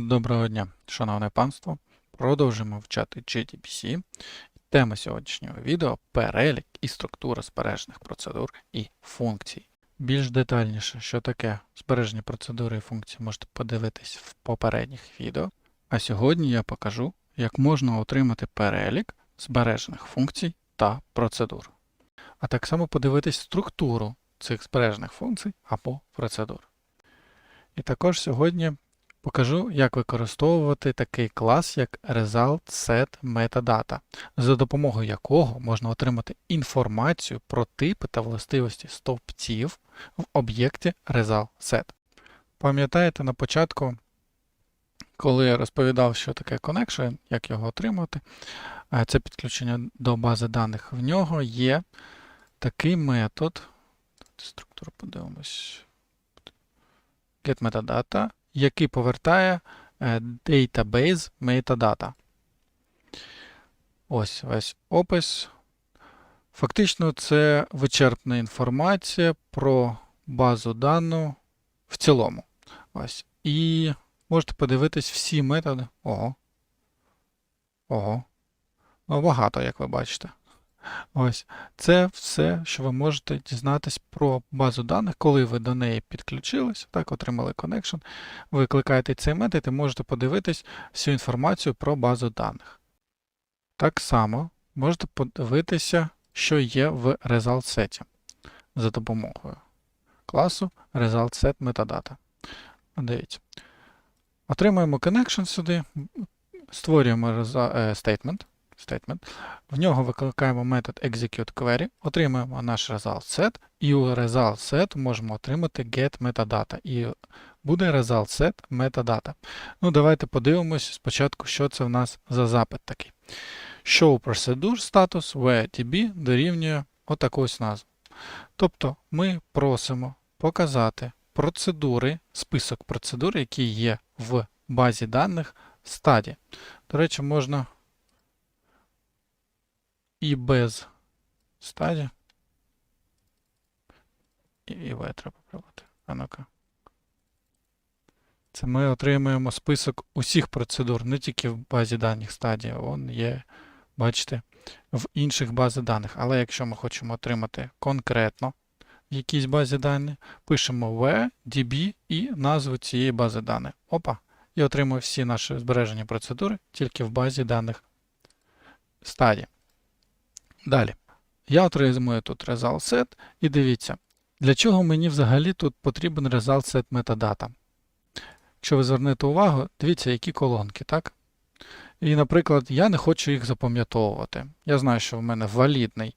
Доброго дня, шановне панство. Продовжуємо вчати GTPC. Тема сьогоднішнього відео перелік і структура збережених процедур і функцій. Більш детальніше, що таке збережені процедури і функції, можете подивитись в попередніх відео. А сьогодні я покажу, як можна отримати перелік збережених функцій та процедур. А так само подивитись структуру цих збережених функцій або процедур. І також сьогодні Покажу, як використовувати такий клас, як ResultSetMetadata, за допомогою якого можна отримати інформацію про типи та властивості стовпців в об'єкті ResultSet. Пам'ятаєте на початку, коли я розповідав, що таке connection, як його отримати, це підключення до бази даних. В нього є такий метод. Структуру подивимось. GetMetadata який повертає е, database metadata. Ось весь опис. Фактично, це вичерпна інформація про базу дану в цілому. Ось. І можете подивитись всі методи. Ого. Ого. Ну, багато, як ви бачите. Ось це все, що ви можете дізнатись про базу даних, коли ви до неї підключились, так, отримали коннекшн. Ви кликаєте цей метод і можете подивитись всю інформацію про базу даних. Так само можете подивитися, що є в ResultSet за допомогою класу ResultSetMetadata. Дивіться. Отримуємо connection сюди, створюємо statement statement. В нього викликаємо метод executeQuery, отримуємо наш result і у result можемо отримати getMetadata. І буде result metadata. Ну, Давайте подивимось спочатку, що це в нас за запит такий. Show procedure status where DB дорівнює отаку ось назву. Тобто ми просимо показати процедури, список процедур, які є в базі даних стаді. До речі, можна і без стаді. І, і В треба пробувати. А ну-ка. Це ми отримуємо список усіх процедур, не тільки в базі даних стадії, він є, бачите, в інших базах даних. Але якщо ми хочемо отримати конкретно в якійсь базі даних, пишемо v, db і назву цієї бази даних. Опа. І отримуємо всі наші збережені процедури тільки в базі даних стадії. Далі. Я отримую тут result і дивіться, для чого мені взагалі тут потрібен result metadata. Якщо ви звернете увагу, дивіться, які колонки, так? І, наприклад, я не хочу їх запам'ятовувати. Я знаю, що в мене валідний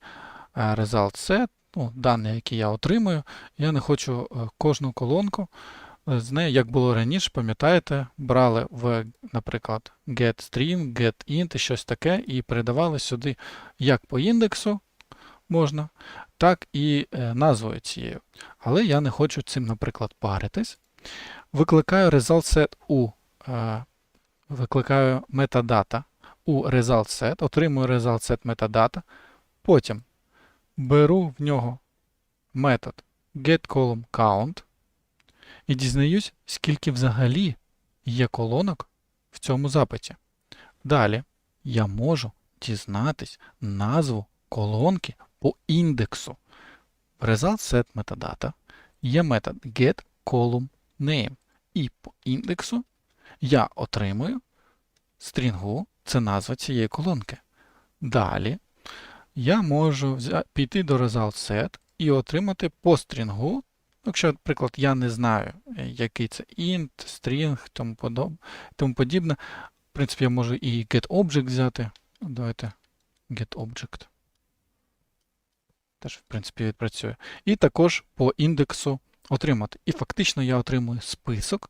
е, result ну, дані, які я отримую. Я не хочу е, кожну колонку з нею, як було раніше, пам'ятаєте, брали в, наприклад, getString, getInt щось таке, і передавали сюди як по індексу можна, так і е, назвою цією. Але я не хочу цим, наприклад, паритись. Викликаю ResultSet у е, викликаю metadata у ResultSet, отримую ResultSet metadata, потім беру в нього метод getColumnCount і дізнаюсь, скільки взагалі є колонок в цьому запиті. Далі я можу дізнатись назву колонки по індексу. В ResultSet metadata є метод getColumnName. І по індексу я отримую стрінгу, це назва цієї колонки. Далі я можу піти до ResultSet і отримати по стрінгу Якщо, наприклад, я не знаю, е, який це int, string, тому подоб... тому подібне. В принципі, я можу і getObject взяти. Давайте getObject. Теж, в принципі, відпрацює. І також по індексу отримати. І фактично я отримую список.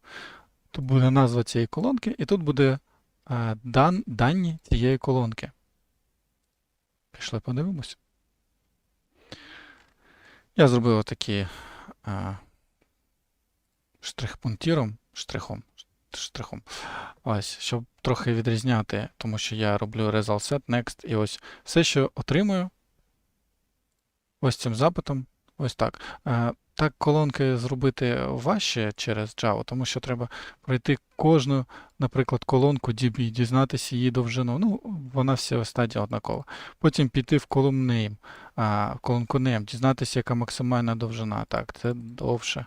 Тут буде назва цієї колонки, і тут буде а, дан, дані цієї колонки. Пішли, подивимось. Я зробив отакі штрих-пунктіром, штрихом, штрихом. Ось, щоб трохи відрізняти, тому що я роблю result set, next, і ось все, що отримую, ось цим запитом, ось так. Так колонки зробити важче через Java, тому що треба пройти кожну, наприклад, колонку DB, дізнатися її довжину. Ну, вона вся стадія однакова. Потім піти в в колонку name, дізнатися, яка максимальна довжина. Так, це довше.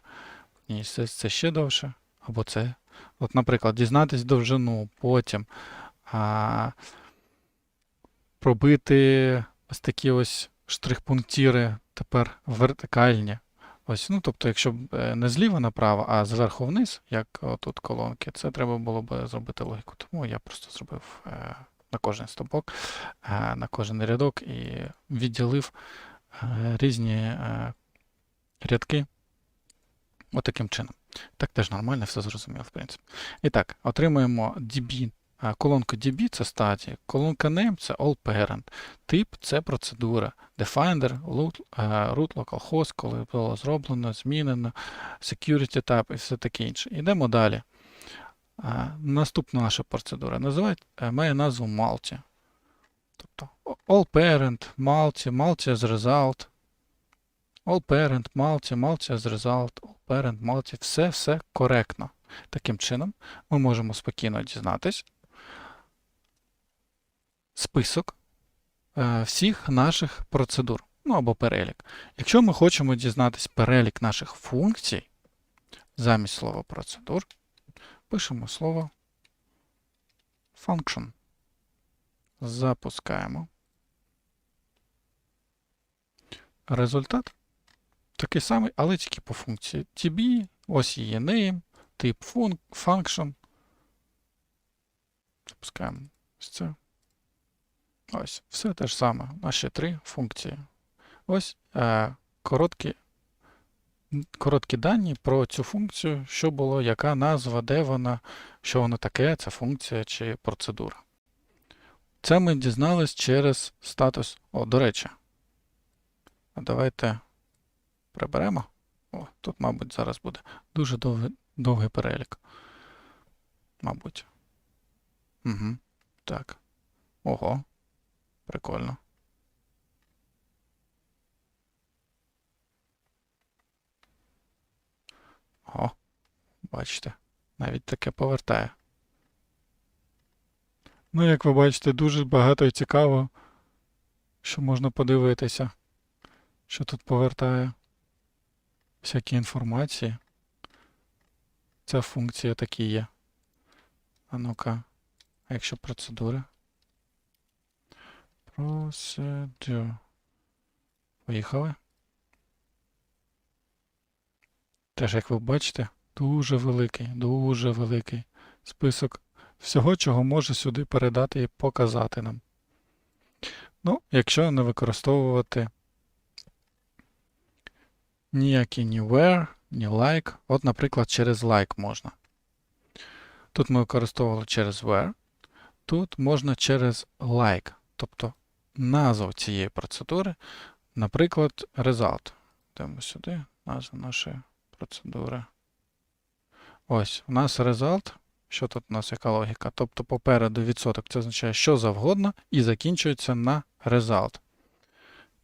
Ні, це, це ще довше. Або це. От, наприклад, дізнатись довжину, потім а, пробити ось такі ось штрих-пунктіри тепер вертикальні. Ось, ну, тобто, якщо б е, не зліва направо, а зверху вниз, як тут колонки, це треба було б зробити логіку. Тому я просто зробив е, на кожен стопок, е, на кожен рядок і відділив різні рядки отаким чином. Так теж нормально, все зрозуміло, в принципі. І так, отримуємо DB. А, Колонку DB це стадія, колонка name це all parent, тип це процедура, definer, root, е, localhost, коли було зроблено, змінено, security tab і все таке інше. Йдемо далі. Наступна наша процедура називає, е, має назву multi. Тобто all parent, multi, multi as result, all parent, multi, multi as result, all parent, multi, все, все коректно. Таким чином, ми можемо спокійно дізнатись список е, всіх наших процедур, ну або перелік. Якщо ми хочемо дізнатись перелік наших функцій, замість слова процедур, пишемо слово function. Запускаємо. Результат такий самий, але тільки по функції TB, ось її name, тип function. Запускаємо ось це. Ось, все те ж саме. Наші три функції. Ось е, короткі, короткі дані про цю функцію, що було, яка назва, де вона, що воно таке, ця функція чи процедура. Це ми дізнались через статус. О, до речі. Давайте приберемо. О, тут, мабуть, зараз буде дуже довгий, довгий перелік. Мабуть. Угу. Так. Ого. Прикольно. О, бачите, навіть таке повертає. Ну, як ви бачите, дуже багато і цікаво, що можна подивитися, що тут повертає всякі інформації. Ця функція такі є. А ну-ка, а якщо процедури? Procedure. Поїхали. Теж, як ви бачите, дуже великий, дуже великий список всього, чого може сюди передати і показати нам. Ну, якщо не використовувати ніякі ні where, ні like. От, наприклад, через like можна. Тут ми використовували через where. Тут можна через like, тобто назву цієї процедури, наприклад, result. Йдемо сюди, назва нашої процедури. Ось, у нас result. Що тут у нас яка логіка? Тобто попереду відсоток це означає що завгодно і закінчується на result.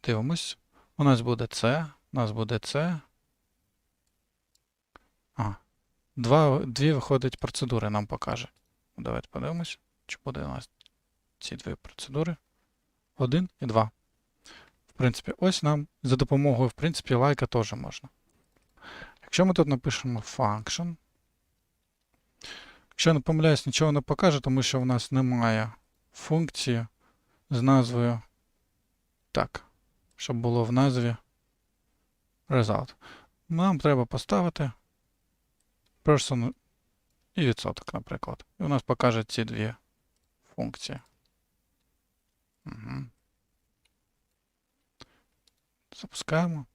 Дивимось. У нас буде це, у нас буде це. А, два, дві виходить процедури нам покаже. Давайте подивимось, чи буде у нас ці дві процедури. Один і два. В принципі, ось нам за допомогою, в принципі, лайка теж можна. Якщо ми тут напишемо function, якщо я не помиляюсь, нічого не покаже, тому що в нас немає функції з назвою так, щоб було в назві result. Нам треба поставити person і відсоток, наприклад. І у нас покаже ці дві функції. Угу. Запускаємо.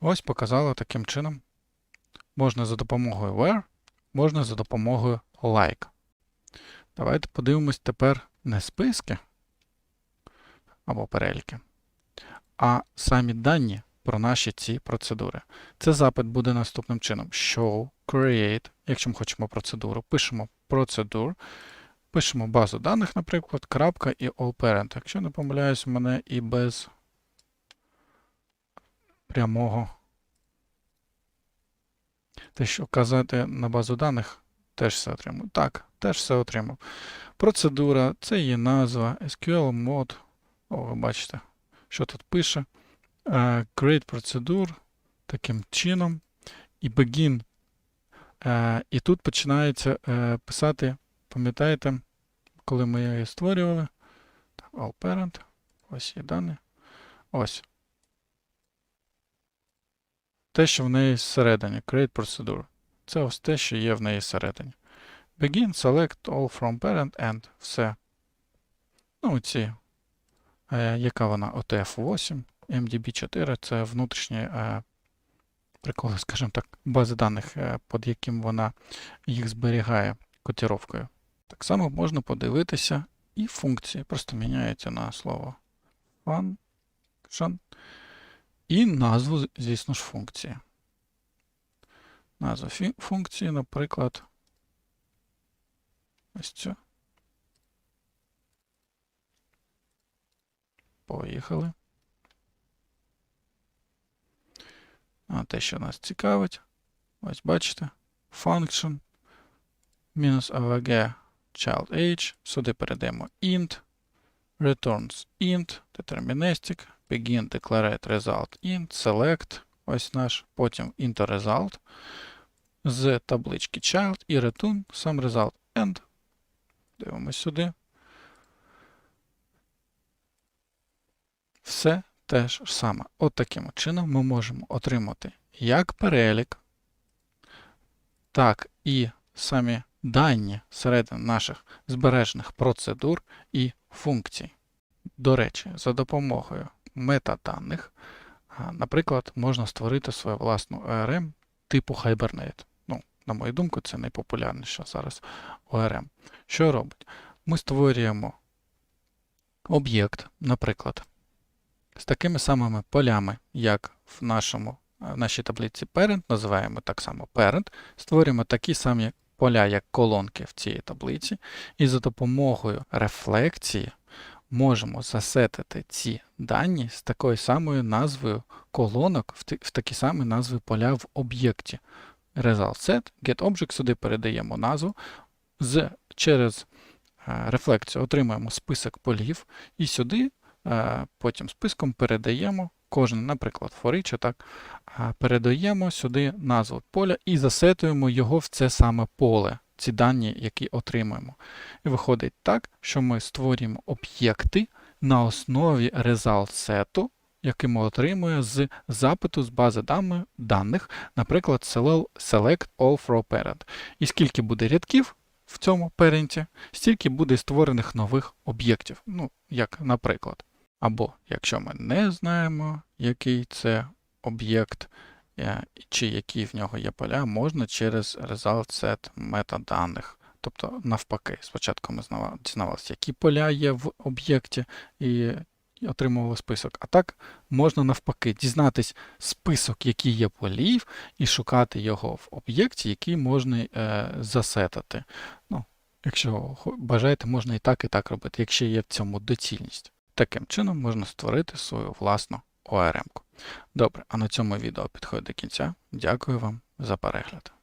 Ось показало таким чином. Можна за допомогою where, можна за допомогою like. Давайте подивимось тепер не списки або переліки, а самі дані про наші ці процедури. Це запит буде наступним чином: show, create, якщо ми хочемо процедуру, пишемо процедур, пишемо базу даних, наприклад, крапка і all parent. Якщо не помиляюсь, у мене і без прямого. Те, що вказати на базу даних, теж все отримав. Так, теж все отримав. Процедура, це її назва, SQL мод. О, ви бачите, що тут пише. Е, Create процедур таким чином. І begin. Е, І тут починається е, писати, пам'ятаєте, коли ми її створювали. Так, All parent. Ось є дані. Ось. Те, що в неї всередині. Create procedure. Це ось те, що є в неї всередині. Begin, select all from parent and все. Ну, ці. Е, яка вона? OTF8, MDB4 це внутрішні е, приколи, скажімо так, бази даних, е, під яким вона їх зберігає котировкою. Так само можна подивитися і функції. Просто міняється на слово function. І назву, звісно ж, функції. Назва функції, наприклад, ось цю. Поїхали. А те, що нас цікавить. Ось бачите. Function. Мінус avg child age. Сюди передаємо int. Returns int. Deterministic. Begin declarate result int. Select. Ось наш. Потім int result. З таблички child і return сам result end. Дивимось сюди. Все те ж саме. От таким чином ми можемо отримати як перелік, так і самі дані середини наших збережених процедур і функцій. До речі, за допомогою метаданих, наприклад, можна створити свою власну ORM типу Hibernate. Ну, на мою думку, це найпопулярніше зараз ORM. Що робить? Ми створюємо об'єкт, наприклад, з такими самими полями, як в нашому, в нашій таблиці parent, називаємо так само parent, створюємо такі самі поля, як колонки в цій таблиці, і за допомогою рефлекції можемо засетити ці дані з такою самою назвою колонок в, такі самі назви поля в об'єкті. Result set, getObject, сюди передаємо назву, з, через е, рефлекцію отримуємо список полів, і сюди е, потім списком передаємо кожен, наприклад, for так, передаємо сюди назву поля і засетуємо його в це саме поле, ці дані, які отримуємо. І виходить так, що ми створюємо об'єкти на основі result сету, який ми отримуємо з запиту з бази даних, наприклад, select select all from parent. І скільки буде рядків в цьому паренті, стільки буде створених нових об'єктів. Ну, як наприклад. Або якщо ми не знаємо, який це об'єкт, е, чи які в нього є поля, можна через result set метаданих. Тобто, навпаки, спочатку ми знава- дізнавалися, які поля є в об'єкті, і отримували список. А так можна навпаки дізнатись список, який є полів, і шукати його в об'єкті, який можна е, засетати. Ну, якщо бажаєте, можна і так, і так робити, якщо є в цьому доцільність. Таким чином можна створити свою власну ORM. -ку. Добре, а на цьому відео підходить до кінця. Дякую вам за перегляд.